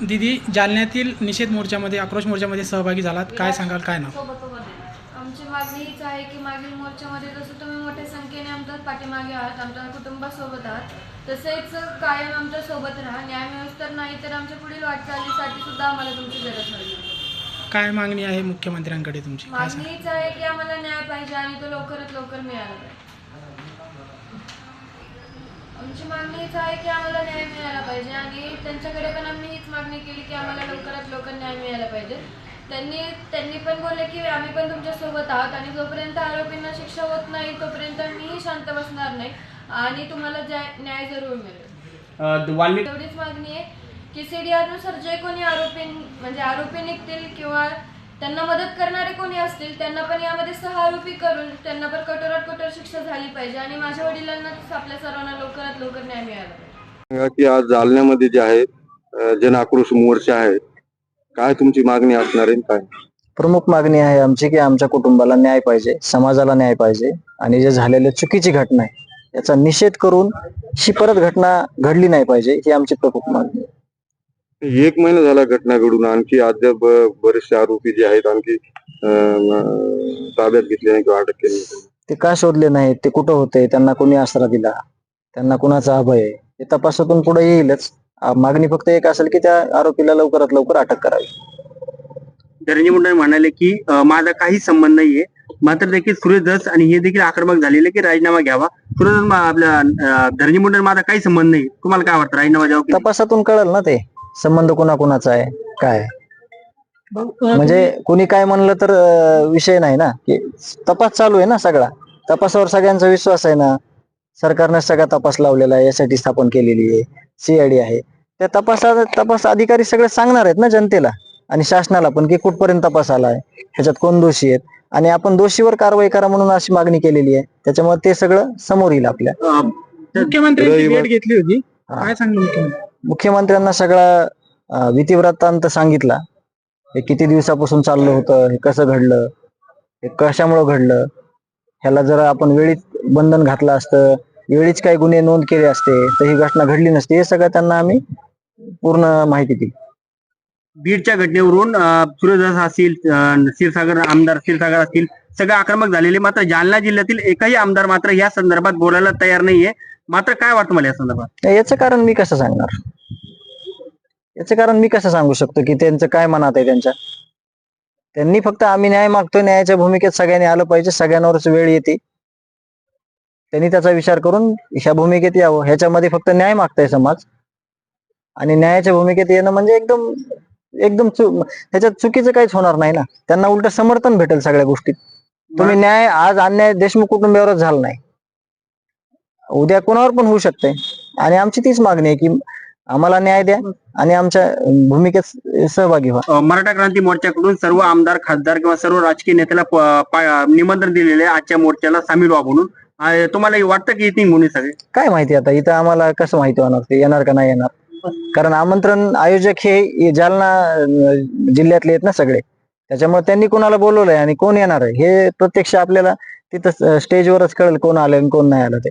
दिदी जालन्यातील निषेध मोर्चामध्ये आक्रोश मोर्चामध्ये सहभागी झालात. काय सांगाल काय ना आमची मागणी हीच आहे की मागील मोर्चामध्ये जसं तुम्ही मोठ्या संख्येने आमच्या पाठीमागे आहात आमच्या कुटुंबासोबत आहात तसेच कायम आमच्यासोबत राहा. न्याय तर नाही तर आमच्या पुढील वाटचालीसाठी सुद्धा आम्हाला तुमची गरज पडेल काय मागणी आहे मुख्यमंत्र्यांकडे तुमची? मागणी हीच आहे की आम्हाला न्याय पाहिजे आणि तो लवकरात लवकर मिळाला पाहिजे. आमची मागणी हीच आहे की आम्हाला न्याय मिळाला पाहिजे आणि त्यांच्याकडे पण आम्ही हीच मागणी केली की आम्हाला लवकरात लवकर न्याय मिळाला पाहिजे. त्यांनी त्यांनी पण बोलले की आम्ही पण तुमच्यासोबत आहोत आणि जोपर्यंत आरोपींना शिक्षा होत नाही तोपर्यंत मीही शांत बसणार नाही आणि तुम्हाला ज्या- न्याय जरूर मिळेल. वाल्मिक एवढीच मागणी आहे की CDR नुसार जे कोणी आरोपी म्हणजे आरोपी निघतील किंवा त्यांना मदत करणारे कोणी असतील त्यांना पण यामध्ये सहारोपी करून त्यांना पण कठोरात कठोर शिक्षा झाली पाहिजे आणि माझ्या वडिलांना आपल्या सर्वांना लवकरात लवकर न्याय मिळाला पाहिजे. की आज जालन्यामध्ये जे आहे जन आक्रोश मोर्चा आहे. काय तुमची मागणी असणार आहे काय? प्रमुख मागणी आहे आमची की आमच्या कुटुंबाला न्याय पाहिजे समाजाला न्याय पाहिजे आणि जे झालेले चुकीची घटना आहे याचा निषेध करून ही परत घटना घडली नाही पाहिजे ही आमची प्रमुख मागणी आहे. एक महिना झाला घटना घडून. आणखी अद्याप बरेचसे आरोपी जे आहेत आणखी ताब्यात घेतले नाही किंवा अटक केली नाही. ते का शोधले नाहीत ते कुठं होते त्यांना कोणी आसरा दिला? त्यांना कुणाचा अभय आहे? हे तपासातून पुढे येईलच. मागणी फक्त एक असेल की त्या आरोपीला लवकरात लवकर अटक करावी. धनंजय मुंडे म्हणाले की माझा काही संबंध नाहीये. मात्र देखील सुरेश धस आणि हे देखील आक्रमक झालेले की राजीनामा घ्यावा. सुरेश आपल्या धनंजय मुंडे माझा काही संबंध नाही तुम्हाला काय वाटतं? राजीनामा नाही? तपासातून कळेल ना ते. संबंध कोणाकोणाचा आहे? काय? आहे. म्हणजे कोणी काय म्हणलं तर अं, विषय नाही ना? की तपास चालू आहे ना सगळा? तपासावर सगळ्यांचा विश्वास आहे ना? सरकारने सगळा तपास लावलेला आहे यासाठी स्थापन केलेली आहे सीआयडी आहे. त्या तपासा तपास अधिकारी सगळे सांगणार आहेत ना जनतेला? आणि शासनाला पण की कुठपर्यंत तपास आलाय ह्याच्यात कोण दोषी आहेत? आणि आपण दोषीवर कारवाई करा म्हणून अशी मागणी केलेली आहे. त्याच्यामुळे ते सगळं समोर येईल आपल्या. अं, मुख्यमंत्र्यांची रविवार- भेट घेतली होती. हा. काय सांगलं मुख्यमंत्री? मुख्यमंत्र्यांना सगळा अं, विधिवृत्तांत सांगितला. हे किती दिवसापासून चाललं होतं हे कसं घडलं हे कशामुळं घडलं ह्याला जर आपण वेळीच बंधन घातलं असतं वेळीच काही गुन्हे नोंद केले असते तर ही घटना घडली नसती हे सगळं त्यांना आम्ही पूर्ण माहिती दिली. बीडच्या घटनेवरून धस असतील क्षीरसागर आमदार क्षीरसागर असतील सगळे आक्रमक झालेले. मात्र जालना जिल्ह्यातील एकही आमदार मात्र या संदर्भात बोलायला तयार नाहीये. मात्र काय वाटतं मला या संदर्भात? याचं कारण मी कसं सांगणार? याचं कारण मी कसं सांगू शकतो की त्यांचं काय मनात आहे त्यांच्या? त्यांनी फक्त आम्ही न्याय मागतोय न्यायाच्या भूमिकेत सगळ्यांनी आलं पाहिजे सगळ्यांवरच वेळ येते. त्यांनी त्याचा विचार करून ह्या भूमिकेत यावं ह्याच्यामध्ये फक्त न्याय मागताय समाज. आणि न्यायाच्या भूमिकेत येणं म्हणजे एकदम एकदम चु ह्याच्यात चुकीचं काहीच होणार नाही ना. त्यांना उलट समर्थन भेटेल सगळ्या गोष्टीत. तुम्ही न्याय आज अन्याय देशमुख कुटुंबियावरच झाला नाही. उद्या कोणावर पण होऊ शकते आणि आमची तीच मागणी आहे की आम्हाला न्याय द्या आणि आमच्या भूमिकेत सहभागी व्हा. मराठा क्रांती मोर्चाकडून सर्व आमदार खासदार किंवा सर्व राजकीय नेत्याला निमंत्रण दिलेले आहे आजच्या मोर्चाला सामील व्हा म्हणून. तुम्हाला वाटतं की येतील म्हणून सगळे? काय माहिती आता? इथं आम्हाला कसं माहिती होणार? ते येणार का नाही येणार? कारण आमंत्रण आयोजक हे जालना जिल्ह्यातले आहेत ना सगळे. त्याच्यामुळे त्यांनी कोणाला बोलवलंय आणि कोण येणार आहे? हे प्रत्यक्ष आपल्याला तिथं स्टेजवरच कळेल कोण आलं आणि कोण नाही आलं ते.